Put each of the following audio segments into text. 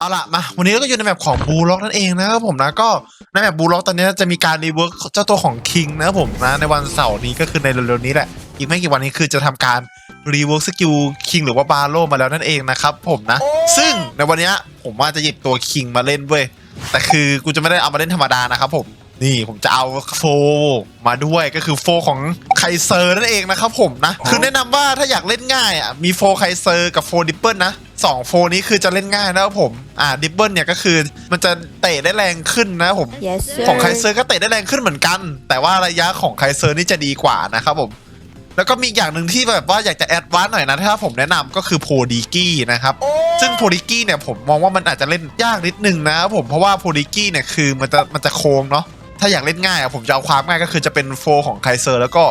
เอาล่ะมา วันนี้เราก็อยู่ในแบบของบูล็อกนั่นเองนะครับผมนะก็ในแบบบูล็อกตอนนี้จะมีการรีเวิร์กเจ้าตัวของคิงนะครับผมนะในวันเสาร์นี้ก็คือในเร็วๆนี้แหละ อีกไม่กี่วันนี้คือจะทำการรีเวิร์กสกิลคิงหรือว่าบาโลมาแล้วนั่นเองนะครับผมนะ ซึ่งในวันเนี้ยผมว่าจะหยิบตัวคิงมาเล่นเว้ยแต่คือกูจะไม่ได้เอามาเล่นธรรมดานะครับผม นี่ผมจะเอาโฟมาด้วยก็คือโฟของไคเซอร์นั่นเองนะครับผมนะ คือแนะนำว่าถ้าอยากเล่นง่ายอะมีโฟไคเซอร์กับโฟดิปเปิลนะสองโฟนี้คือจะเล่นง่ายนะครับผม อ่าดิปเปิลเนี่ยก็คือมันจะเตะได้แรงขึ้นนะครับผม yes sir ของไคเซอร์ก็เตะได้แรงขึ้นเหมือนกัน แต่ว่าระยะของไคเซอร์นี่จะดีกว่านะครับผมแล้วก็มีอีกอย่างหนึ่งที่แบบว่าอยากจะแอดวานซ์หน่อยนะถ้าผมแนะนำก็คือโพดีกี้นะครับ ซึ่งโพดีกี้เนี่ยผมมองว่ามันอาจจะเล่นยากนิดนึงนะครับผมเพราะว่าโพดีกี้เนี่ยคือมันจะมันจะโค้งเนาะ ถ้าอยากเล่นง่ายอะผมจะเอาความง่ายก็คือจะเป็นโฟของไคเซอร์แล้วก็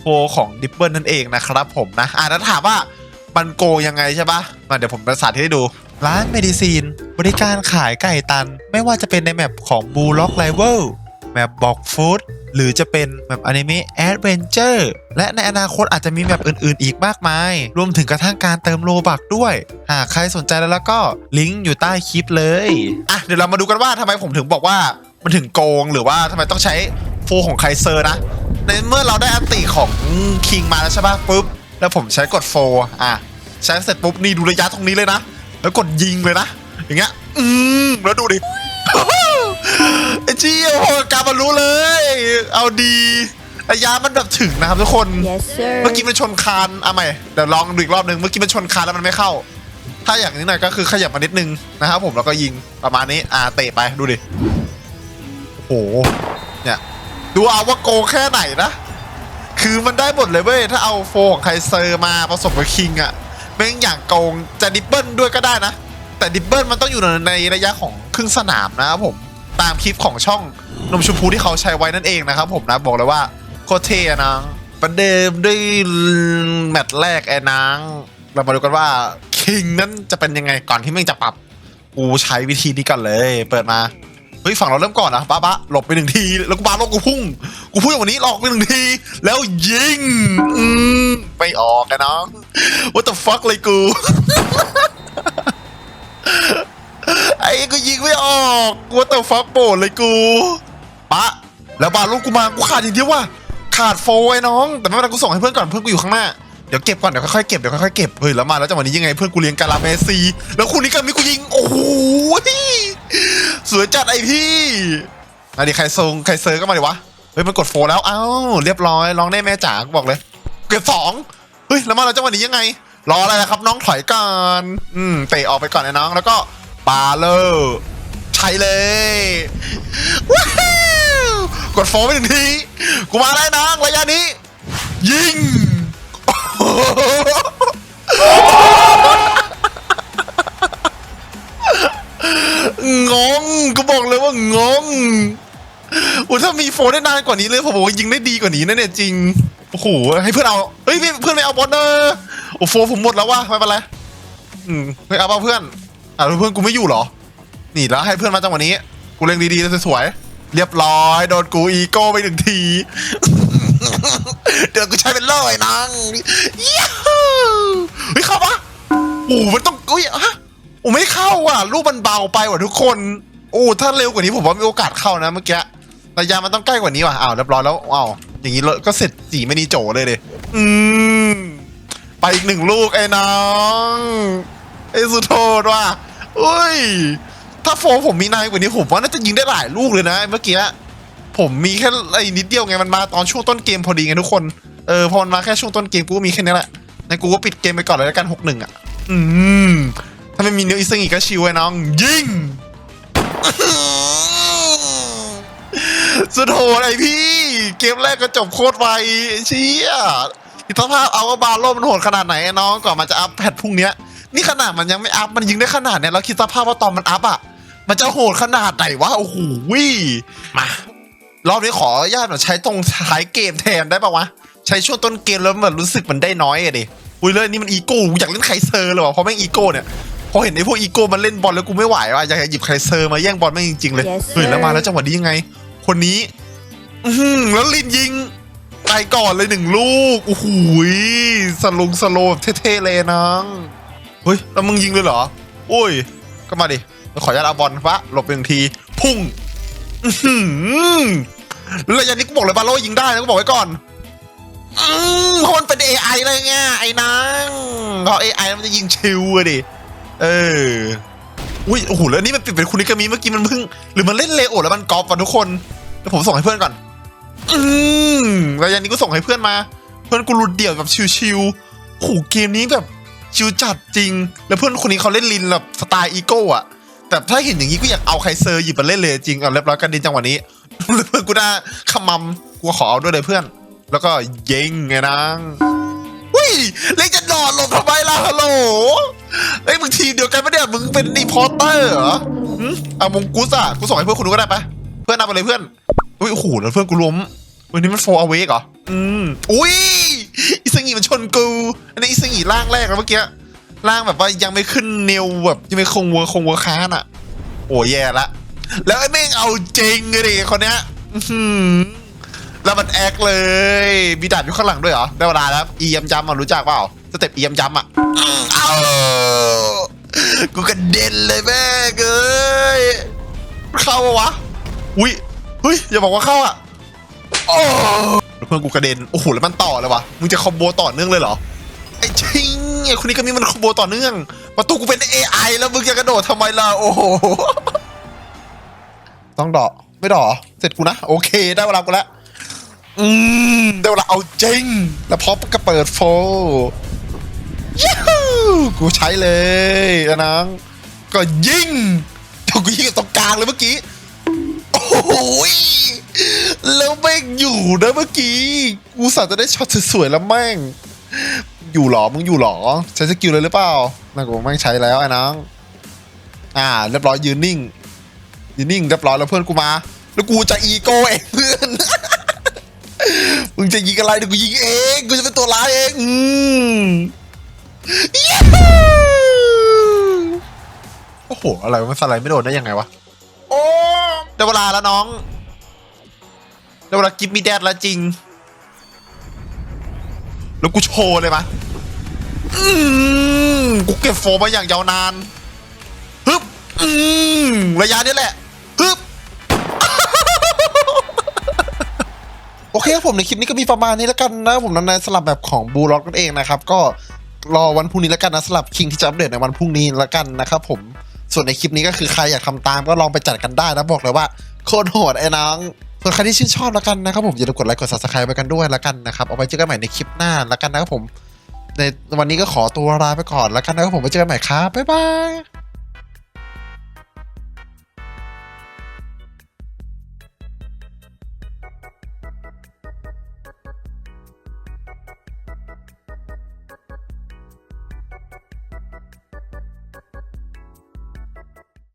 โฟของดิปเปิลนั่นเองนะครับผมนะอ่าแล้วถามว่ามันโกงยังไงใช่ปะมาเดี๋ยวผมประสาธิตให้ดูร้านเมดิซีน บริการขายไก่ตัน ไม่ว่าจะเป็นในแมปของบูล็อกไลเวลแมปบอกฟู้ดหรือจะเป็นแมปอนิเมะแอดเวนเจอร์และในอนาคตอาจจะมีแมปอื่นๆ อีกมากมาย รวมถึงกระทั่งการเติมโลบักด้วย หากใครสนใจแล้วก็ลิงก์อยู่ใต้คลิปเลย อะเดี๋ยวเรามาดูกันว่าทำไมผมถึงบอกว่า มันถึงโกงหรือว่าทำไมต้องใช้โฟของไคเซอร์นะ ในเมื่อเราได้อันติของคิงมาแล้วใช่ปะปุ๊บ แล้วผมใช้กดโฟอะ ใช้เสร็จปุ๊บนี่ดูระยะตรงนี้เลยนะ แล้วกดยิงเลยนะ อย่างเงี้ย อืม แล้วดูดิไอ้เจี้ยโอ้โหกาบรรลุเลย เอาดีระยะมันแบบถึงนะครับทุกคน yes sir เมื่อกี้มันชนคานเอาใหม่เดี๋ยวลองดูอีกรอบหนึ่งเมื่อกี้มันชนคานแล้วมันไม่เข้า ถ้าอย่างนี้หน่อยก็คือขยับมานิดนึงนะครับผมแล้วก็ยิงประมาณนี้ อ่าเตะไปดูดิโอ้โห เนี่ย ดูเอาว่าโกงแค่ไหนนะ คือมันได้หมดเลยเว้ย ถ้าเอาโฟของไคเซอร์มาผสมกับคิงอะแม่งอย่างโกงจะดิบเบิลด้วยก็ได้นะ แต่ดิบเบิลมันต้องอยู่ในระยะของครึ่งสนามนะครับผม ตามคลิปของช่องนมชมพูที่เขาใช้ไว้นั่นเองนะครับผมนะบอกเลยว่าโคตรเท่อะนางประเดิมด้วยแมตช์แรกไอ้นางเรามาดูกันว่าคิงนั้นจะเป็นยังไงก่อนที่แม่งจะปรับ กูใช้วิธีนี้ก่อนเลย เปิดมา เฮ้ยฝั่งเราเริ่มก่อนนะบ้าบ้าหลบไปหนึ่งที แล้วกูบาโลกกูพุ่ง กูพุ่งอย่างวันนี้หลอกไปหนึ่งที แล้วยิงอืมไม่ออกไอ้น้อง what the fuck เลยกูไอ้กูยิงไม่ออก what the fuck โปดเลยกูปะแล้วบาโลกกูมากูขาดอย่างเดียวว่ะขาดโฟไอ้น้อง แต่ไม่เป็นไรกูส่งให้เพื่อนก่อนเพื่อนกูอยู่ข้างหน้าเดี๋ยวเก็บก่อนเดี๋ยวค่อยๆเก็บเดี๋ยวค่อยๆเก็บเฮ้ยแล้วมาแล้วจังหวะนี้ยังไงเพื่อนกูเลี้ยงกาลาเมซี แล้วคู่นี้ก็มีกูยิงโอ้โห สวยจัดไอพี่มาดิใครทรงใครเซอร์ก็มาดิวะ เฮ้ยมันกดโฟแล้ว เอ้าเรียบร้อยลองได้แม่จ๋าบอกเลย เก็บสองเฮ้ยแล้วมาแล้วจังหวะนี้ยังไง รออะไรละครับ น้องถอยก่อนอืมเตะออกไปก่อนนะน้อง แล้วก็ปาเลอร์ใช้เลยว้าวกดโฟไปหนึ่งทีกูมาได้น้องระยะนี้ ยิง งกูบอกเลยว่างงโอ้ถ้ามีโฟนได้นานกว่านี้เลยผมบอกว่ายิงได้ดีกว่านี้นะเนี่ยจริงโอ้โหให้เพื่อนเอาเฮ้ยเพื่อนไม่เอาบอลเนอร์โอ้โฟผมหมดแล้วว่ะไม่เป็นไรอืมไม่เอาเปล่าเพื่อนอะเพื่อนกูไม่อยู่เหรอนี่แล้วให้เพื่อนมาจังหวะนี้กูเล่นดีๆแล้วสวยๆเรียบร้อยโดนกูอีโก้ไปหนึ่งทีเดี๋ยวกูใช้เป็นล่อยนางย้ฮูเฮ้ยเข้าปะโอ้มันต้องอุ้ยฮะ อ้ไม่เข้าอะลูกมันเบาไปว่ะทุกคนโอ้ถ้าเร็วกว่านี้ผมว่ามีโอกาสเข้านะเมื่อกี้ระยะมันต้องใกล้กว่านี้ว่ะอ้าวเรียบร้อยแล้วอ้าวอย่างนี้ก็เสร็จสีไม่ดีโจเลยเลยอืมไปอีกหนึ่งลูกไอ้น้องไอ้สุดโทษว่ะอุ้ย ถ้าโฟมผมมีนายกว่านี้ผมว่าน่าจะยิงได้หลายลูกเลยนะเมื่อกี้ผมมีแค่ไอ้นิดเดียวไงมันมาตอนช่วงต้นเกมพอดีไงทุกคนเออพอมันมาแค่ช่วงต้นเกมกูมีแค่นี้แหละงั้นกูก็ปิดเกมไปก่อนเลยแล้วกันหกหนึ่งอะ อืม ถ้าไม่มีเนื้ออีซึงอีกก็ชิวไอ้น้อง ยิงสุดโหดไอพี่ เกมแรกก็จบโคตรไวเชี่ยคิดสภาพเอาว่าบาโลมันโหดขนาดไหนไอ้น้องก่อนมันจะอัพแพทพรุ่งเนี้ยนี่ขนาดมันยังไม่อัพมันยิงได้ขนาดเนี้ยแล้วคิดสภาพว่าตอนมันอัพอะ มันจะโหดขนาดไหนวะโอ้โหวิมารอบนี้ขออนุญาตหน่อยใช้ตรงท้ายเกมแทนได้ปะวะใช้ช่วงต้นเกมแล้วมันรู้สึกมันได้น้อยอะดิอุ้ยเลยนี่มันอีโก้กูอยากเล่นไคเซอร์เลยว่ะเพราะแม่งอีโก้เนี่ย พอเห็นไอ้พวกอีโก้มันเล่นบอลแล้วกูไม่ไหวว่ะอยากจะหยิบไคเซอร์มาแย่งบอลแม่งจริงๆเลย Yes, เฮ้ยแล้วมาแล้วจังหวะนี้ยังไง คนนี้ อือหือแล้วลินยิงไปก่อนเลยหนึ่งลูกโอ้โหยสลงสโลว์แบบเท่ๆเลยน้องเฮ้ยแล้วมึงยิงเลยเหรอโอ้ย ก็มาดิขออนุญาตเอาบอลฟะหลบไปหนึ่งที พุ่ง อื้อหือแล้วระยะนี้กูบอกเลยบาโลยิงได้นะกูบอกไว้ก่อน อืมคนเป็น AI เลยไงไอ้นางพอ AI มันจะยิงชิวอะดิ เออ อุ้ย โอ้โห แล้วนี่มันปิดเป็นคุนิกามิเมื่อกี้มันเพิ่ง หรือมันเล่นเลโอแล้วมันกอล์ฟอะทุกคนเดี๋ยวผมส่งให้เพื่อนก่อน อืมระยะนี้ก็ส่งให้เพื่อนมา เพื่อนกูรุดเดี่ยวแบบชิวๆโอ้โหเกมนี้แบบชิวจัดจริง แล้วเพื่อนคนนี้เขาเล่นลินแบบสไตล์อีโก้อะแต่ถ้าเห็นอย่างนี้ก็อยากเอาไคเซอร์หยิบมาเล่นเลยจริงเอาเรียบร้อยกันดินจังหวะนี้เพื่อนกูน่าขมำกูขอเอาด้วยเลยเพื่อน แล้วก็ยิงไงนางอุ้ยเล็กจะนอนลงทำไมล่ะฮัลโหล ทีมเดียวกันไม่ได้มึงเป็นนีพอร์เตอร์เหรอหึเอามงกุสอะกูส่งให้เพื่อนคุณดูก็ได้ปะเพื่อนเอาไปเลยเพื่อนอุ้ยโอ้โหแล้วเพื่อนกูล้มวันนี้มันโฟเอาเวกเหรออืมอุ้ยอิซึงิมันชนกูอันนี้อิซึงิร่างแรกแล้วเมื่อกี้ร่างแบบว่ายังไม่ขึ้นเนวแบบยังไม่คงวัวคงวัวค้านอะ โอ้แย่ละ แล้วไอ้แม่งเอาจริงเลยดิคนเนี้ยอื้อหือแล้วมันแอคเลย มีดาบอยู่ข้างหลังด้วยเหรอได้เวลาแล้วอียมจำอะรู้จักเปล่าสเต็ปอียมจำอะอื้อเอา กูกระเด็นเลยแม่งเอ้ยเข้าวะอุ้ยเฮ้ยอย่าบอกว่าเข้าอะโอ้เพื่อนกูกระเด็นโอ้โหแล้วมันต่อเลยวะมึงจะคอมโบต่อเนื่องเลยเหรอไอ้ชิงไอ้คนนี้ก็มีมันคอมโบต่อเนื่องประตูกูเป็น AI แล้วมึงจะกระโดดทำไมล่ะโอ้โหต้องดอไม่ดอเสร็จกูนะโอเค ได้เวลากูแล้วอืมได้เวลาเอาจริงแล้วพอก็เปิดโฟ กูใช้เลยอะนังก็ยิงเดี๋ยวกูยิงตรงกลางเลยเมื่อกี้ โอ้โหยแล้วแม่งอยู่นะเมื่อกี้ กูสัตว์จะได้ช็อตสวยๆแล้วแม่ง อยู่หรอ มึงอยู่หรอ ใช้สกิลเลยหรือเปล่านั่นกูแม่งใช้แล้วไอ้น้องอ่า เรียบร้อยยืนนิ่ง ยืนนิ่งเรียบร้อยแล้วเพื่อนกูมา แล้วกูจะอีโก้เองเพื่อนมึงจะยิงอะไรเดี๋ยวกูยิงเอง กูจะเป็นตัวร้ายเอง อืม โอ้โห อะไรมันสไลด์ไม่โดนได้ยังไงวะ โอ้ได้เวลาแล้วน้องได้เวลากิฟมีแดดแล้วจริง แล้วกูโชว์เลยมะอืมกูเก็บโฟมมาอย่างยาวนานฮึบอืมระยะนี้แหละฮึบโอเคครับผมในคลิปนี้ก็มีประมาณนี้แล้วกันนะผมนันๆสลับแบบของบูล็อกนั่นเองนะครับ ก็ รอวันพรุ่งนี้แล้วกันนะสลับคิงที่จะอัปเดตในวันพรุ่งนี้แล้วกันนะครับผมส่วนในคลิปนี้ก็คือใครอยากทำตามก็ลองไปจัดกันได้นะบอกเลยว่าโคตรโหดไอ้น้องส่วนใครที่ชื่นชอบแล้วกันนะครับผมอย่าลืมกดไลค์กดซับสไครป์ไปกันด้วยแล้วกันนะครับเอาไปเจอกันใหม่ในคลิปหน้าแล้วกันนะครับผมในวันนี้ก็ขอตัวลาไปก่อนแล้วกันนะครับผมไปเจอกันใหม่ครับบ๊ายบาย